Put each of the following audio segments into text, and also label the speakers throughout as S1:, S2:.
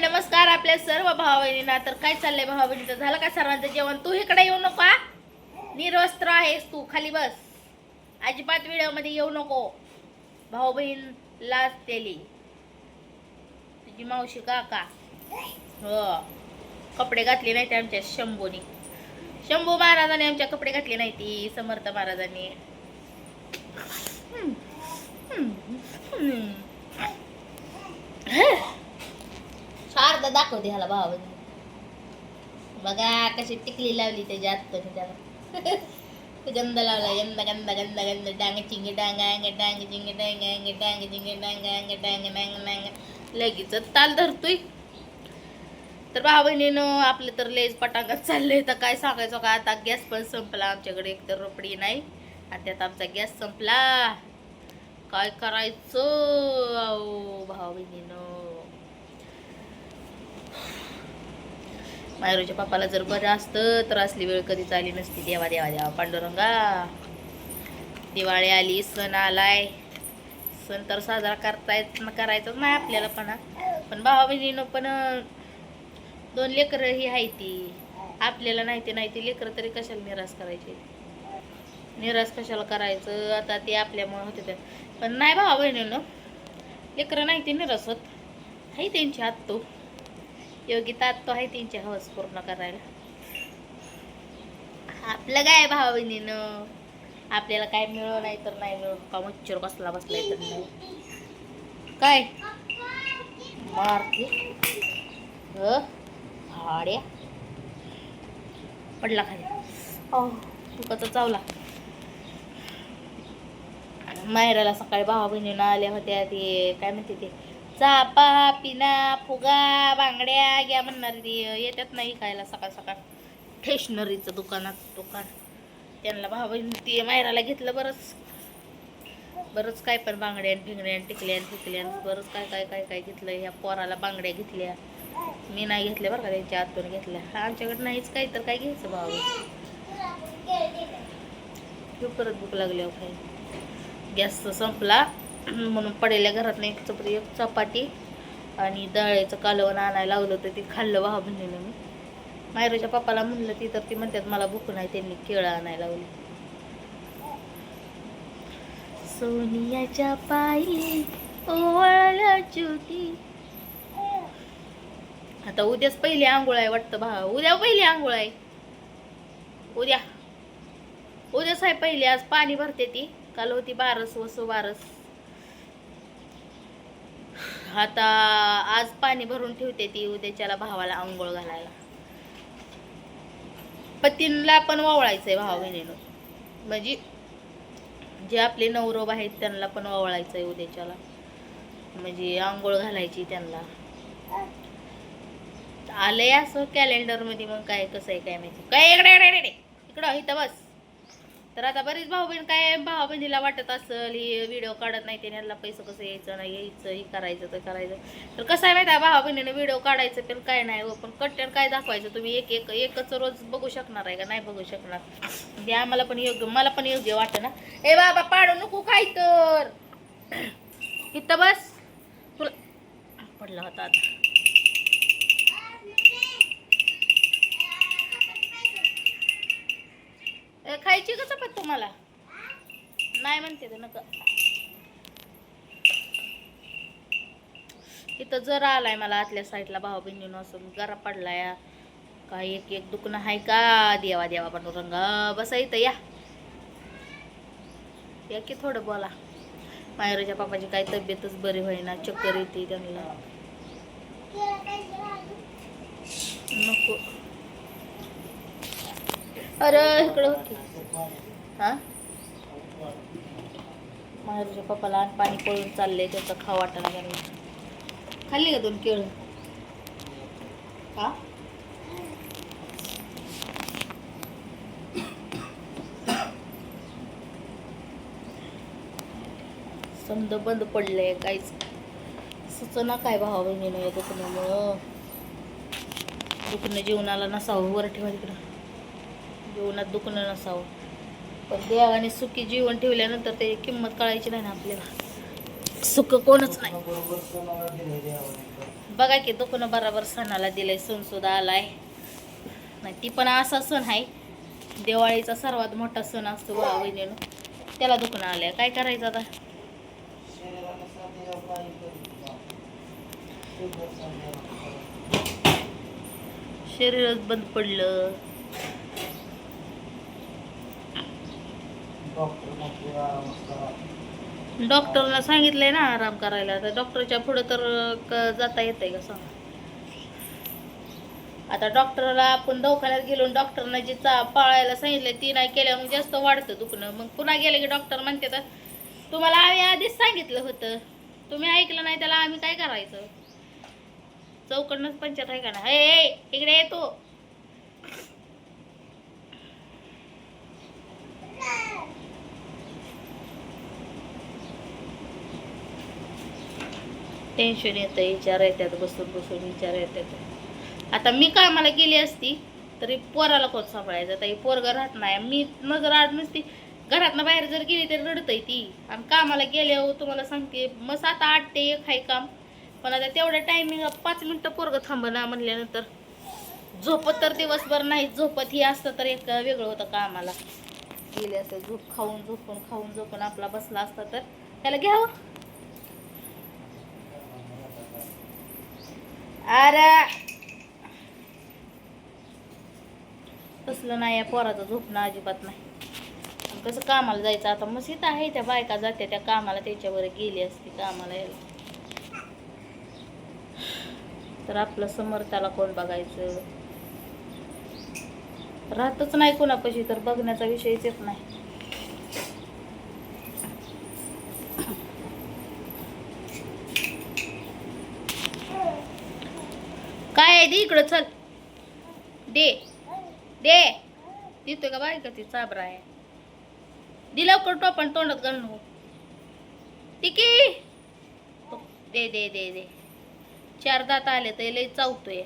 S1: नमस्कार आपल्या सर्व भावा बहिणींना तर काय चाललंय भावा बहिणीचं झालं का सर्वांचं जेवण? तू इकडे येऊ नको निरवस्त्र निर्वस्त्र आहेस तू. खाली बस. अजिबात व्हिडिओमध्ये येऊ नको. भाऊ बहीण लाच तेली. तुझी मावशी काका. हो. कपडे घातले नाही ते आमच्या शंभूनी. शंभू महाराजांनी आमच्या कपडे घातले नाही ती समर्थ महाराजांनी. हम्म. दाखवते ह्याला भावा बघा कशी टिकली लावली त्याच्या आत त्याला. गंध लावला गंध गंदा गंदा गंध डांग चिंग डांग अंग डांग चिंग डांग अंग डांग चिंग डांग अंग डांग डांग डांग. लगेच ताल धरतोय. तर भाऊ बहिणीनं आपलं तर लेज पटांगत चाललंय. तर काय सांगायचं का? आता गॅस पण संपला. आमच्याकडे एक तर रोपडी नाही. आणि त्यात आमचा गॅस संपला. काय करायचं? अहो भाऊ बहिणीनं मायरूच्या पप्पाला जर बरं असतं तर असली वेळ कधीच आली नसती. देवा देवा देवा पांडुरंगा. दिवाळी आली सण आलाय. सण तर साजरा करता येत करायचाच नाही आपल्याला पण पण भावा बहिणीनं पण दोन लेकरं ही आहे ती. आपल्याला नाही ते नाही ती लेकरं तरी कशाला निराश करायची? निराश कशाला करायचं? आता ते आपल्यामुळे होते तर पण नाही भावा बहिणीनं लेकरं नाही ते निराश होत. आहे त्यांची आत्तो. योगिता आत्तो आहे त्यांची हवस पूर्ण करायला. आपलं काय भावा बहिणीनं आपल्याला काय मिळव नाही तर नाही मिळव का मच्छर कसला बसलाय तर नाही? काय? मारते. ह? हाड्या पडला खाली. ओ तुकाचा चावला. माहेराला सकाळी भावा बहिणीनं आल्या होत्या ते काय म्हणते ते? चापा पिना फुगा बांगड्या घ्या म्हणणार ती येतात नाही खायला सकाळ सकाळ. स्टेशनरीचं दुकानात दुकान. त्यांना भावा ते मायराला घेतलं बरंच. बरंच काय पण बांगड्या टिंगड्या टिकल्या टिकल्या बरंच काय काय काय काय घेतलं. ह्या पोराला बांगड्या घेतल्या. मी नाही घेतल्या बरं का त्यांच्या आतून घेतल्या. आमच्याकडे नाहीच काही तर काय घ्यायचं भाऊ घेऊ परत भूक लागली अहो काय गॅस संपला. म्हणून पडेल्या घरात नाही एक चपाती एक चपाती आणि डाळीचं कालवण आणायला लावलं होतं. ते खाल्लं व्हा बहिणीनं मी. मायरूच्या पप्पाला म्हणलं ती तर ती म्हणतात मला भूक नाही त्यांनी केळं आणायला लावली. सोनियाच्या पायी ओवळल्या ज्योती आता उद्याच पहिली आंघोळ आहे वाटतं भा. उद्या पहिली आंघोळ आहे. उद्या. उद्याच आहे पहिली. आज पाणी भरते ती. काल होती बारस वसू बारस. आता आज पाणी भरून ठेवते ती उद्याच्याला भावाला आंघोळ घालायला. पतींना पण वावळायचंय भावा बहिणीनं. म्हणजे जे आपले नवरोब आहेत त्यांना पण वावळायचंय उद्याच्याला. म्हणजे आंघोळ घालायची त्यांना. आलंय असं कॅलेंडरमध्ये मग काय कसं आहे काय माहिती. काय इकडे इकडे इकडे इकडं इथं बस. तर आता बरीच भाऊ बहीण काय भाऊ बहिणीला वाटत असेल ही व्हिडिओ काढत नाही त्याने यांना पैसे कसं यायचं नाही यायचं हे करायचं ते करायचं. तर कसं आहे माहिती आहे भाऊ बहिणीने व्हिडिओ काढायचं पण काय नाही हो पण कंटेंट काय दाखवायचं तुम्ही? एक एक एकच रोज बघू शकणार आहे का? नाही बघू शकणार. हे आम्हाला पण योग्य मला पण योग्य वाटतं ना. ए बाबा पाडू नको काय तर. इथं बस. तुला पडला होता आता. खायची का चपात तुम्हाला? नाही म्हणते ते नका. इथं जरा आलाय मला आतल्या साईडला भाऊ बहिणीनं असं गरा पडलाय. काय एक एक दुखणं आहे का? देवा देवा पांडुरंगा बसा इथं या. या की थोडं बोला. मायराच्या पापाची काय तब्येतच बरी होईना. चक्कर येते त्यांना. नको. अरे इकडं होती हा? माहेरच्या पप्पाला पाणी पळून चाललंय त्याचं खा वाटायला लागलं खाल्ली का दोन केळं? हा? समज बंद पडलंय काहीच. सुचना काय भावा बहिणीनं या दुखण्यामुळं. दुखणं जीवनाला नसावं वर ठेवा तिकडं. जीवनात दुखणं नसावं. पण देवाने सुखी जीवन ठेवल्यानंतर ते किंमत कळायची नाही ना आपल्याला. सुख कोणच नाही. बघा की दुकानं बराबर सणाला दिलंय सण सुद्धा आलाय. नाही ती पण असा सण आहे. दिवाळीचा सर्वात मोठा सण असतो बा बहिणीनं. त्याला दुखणं आलंय. काय करायचं आता? शरीरच बंद पडलं. डॉक्टरला सांगितलंय ना आराम करायला. तर डॉक्टरच्या पुढं तर जाता येतंय का सांग? आता डॉक्टरला आपण दवाखान्यात गेलो डॉक्टरना डॉक्टरनं जी चा पाळायला सांगितलं ती नाही केल्या मग जास्त वाढतं दुखणं. मग पुन्हा गेलं की डॉक्टर म्हणते तर तुम्हाला आम्ही आधीच सांगितलं होतं. तुम्ही ऐकलं नाही त्याला आम्ही काय करायचं? चौकडनंच पंचायत आहे का नाही? इकडे येतो टेन्शन येतं विचार येतात बसून बसून विचार येतात आता मी कामाला गेली असती तरी पोराला कोण सांभाळायचं? आता ही पोरगं राहत नाही. मी नजर आड नसती घरातनं बाहेर जर गेली तर रडतय ती. आणि कामाला गेल्यावर तुम्हाला सांगते मग आता आठ ते एक आहे काम. पण आता तेवढ्या टायमिंग पाच मिनटं पोरगं थांबना म्हणल्यानंतर. झोपत तर दिवसभर नाही झोपत ही असतं तर एक वेगळं होतं कामाला. गेले असतं झोप खाऊन झोपून खाऊन झोपून आपला बसला असता तर. त्याला घ्यावं हो. अरे. तसलं नाही या पोराचं झोपणं अजिबात नाही. कसं कामाला जायचं? आता मस्त आहे त्या बायका जात्या त्या कामाला त्याच्यावर गेली असती कामाला यायला. तर आपलं समर्थाला कोण बघायचं? राहतच नाही कोणापाशी तर बघण्याचा विषयच येत नाही. दे इकडं चल. दे. दे. देतोय का बाय का ती चाबरा आहे. दिला लवकर टोपण तोंडात घालून हो. टिकी दे दे दे दे. चार दात आले तर लय चावतोय.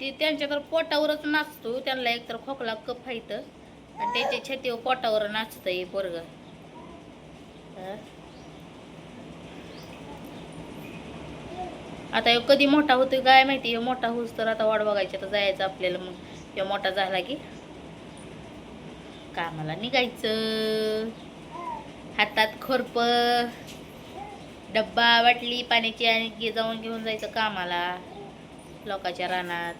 S1: ती त्यांच्याकडे पोटावरच नाचतो हो. त्यांना एकतर खोकला कप आहे आणि त्याच्या छातीवर पोटावर नाचतंय पोरग. आता ह्यो कधी मोठा होतो काय माहिती हे मोठा होऊस तर आता वाट बघायची आता जायचं आपल्याला मग. हे मोठा झाला की कामाला निघायचं. हातात खोरप डब्बा वाटली पाण्याची आणि जाऊन घेऊन जायचं कामाला लोकांच्या रानात.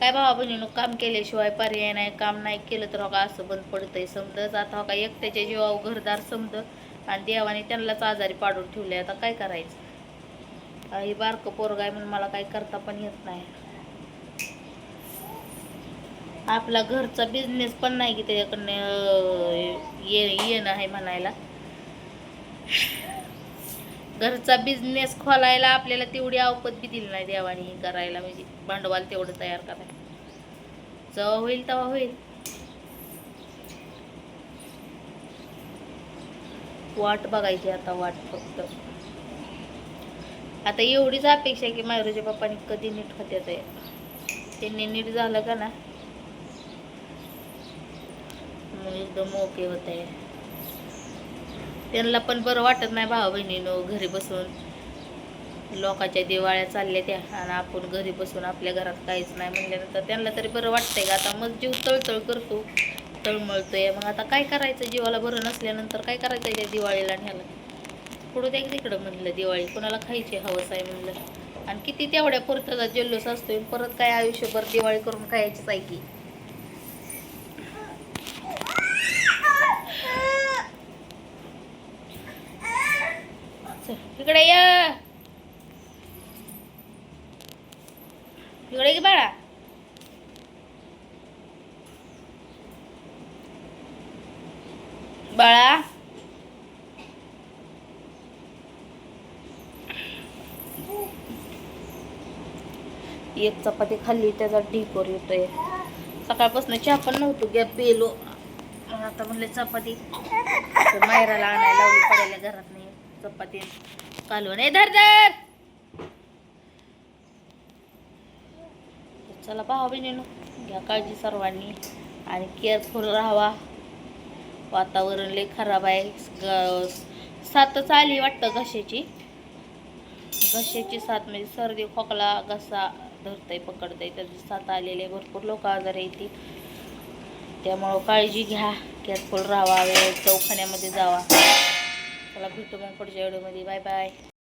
S1: काय भावा बहिणीनं काम केल्याशिवाय पर्याय नाही काम नाही केलं तर हो का असं बंद पडतंय समजच आता हो का एकट्याच्या जीवावर घरदार समज. आणि देवाने त्यांनाच आजारी पाडून ठेवले आता काय करायचं? ही बारकं पोरग आहे म्हणून मला काही करता पण येत नाही. आपला घरचा बिझनेस पण नाही की त्याच्याकडनं ये येणं आहे म्हणायला. घरचा बिझनेस खोलायला आपल्याला तेवढी अवपत बी दिली नाही देवाने करायला म्हणजे भांडवल तेवढं तयार करायला. जेव्हा होईल तेव्हा होईल. वाट बघायची आता वाट फक्त. आता एवढीच अपेक्षा आहे की मायरूच्या पप्पानी कधी नीट होत्यात आहे. त्यांनी नीट झालं का ना? मग एकदम ओके होत आहे. त्यांना पण बरं वाटत नाही भावा बहिणीनं घरी बसून. लोकांच्या दिवाळ्या चालल्या त्या आणि आपण घरी बसून आपल्या घरात काहीच नाही म्हणल्यानंतर त्यांना तरी बरं वाटतंय का? आता मग जीव तळतळ करतो तळमळतोय. मग आता काय करायचं? जीवाला बरं नसल्यानंतर काय करायचं त्या दिवाळीला न्यायला ह्याला पुढं ते तिकडं म्हणलं दिवाळी कोणाला खायची हवस आहे म्हणलं. आणि किती तेवढ्या पुरताचा जल्लोष असतोय परत काय आयुष्यभर दिवाळी करून खायचीच आहे की. इकडे ये. इकडे की बाळा. बाळा. एक चपाती खाल्ली त्याचा ढीकोर येतोय. सकाळपासून चहा पण नव्हतो गॅप पेलो. आता म्हणले चपाती. मायराला आणायला लावली पडायला घरात नाही चपाती. कालवण नाही धर धर! चला भावा बहिणीनो घ्या काळजी सर्वांनी. आणि केअरफुल राहावा. वातावरण लय खराब आहे. सातच आली वाटतं घशाची. घशाची साथ म्हणजे सर्दी खोकला घसा. धरतंय पकडतंय. त्याची साथ आलेले भरपूर लोक आजार येतील त्यामुळं काळजी घ्या. केअरफुल राहावा. वेळेत दवाखान्यामध्ये जावा. चला भेटू मग पुढच्या व्हिडिओमध्ये. Bye bye.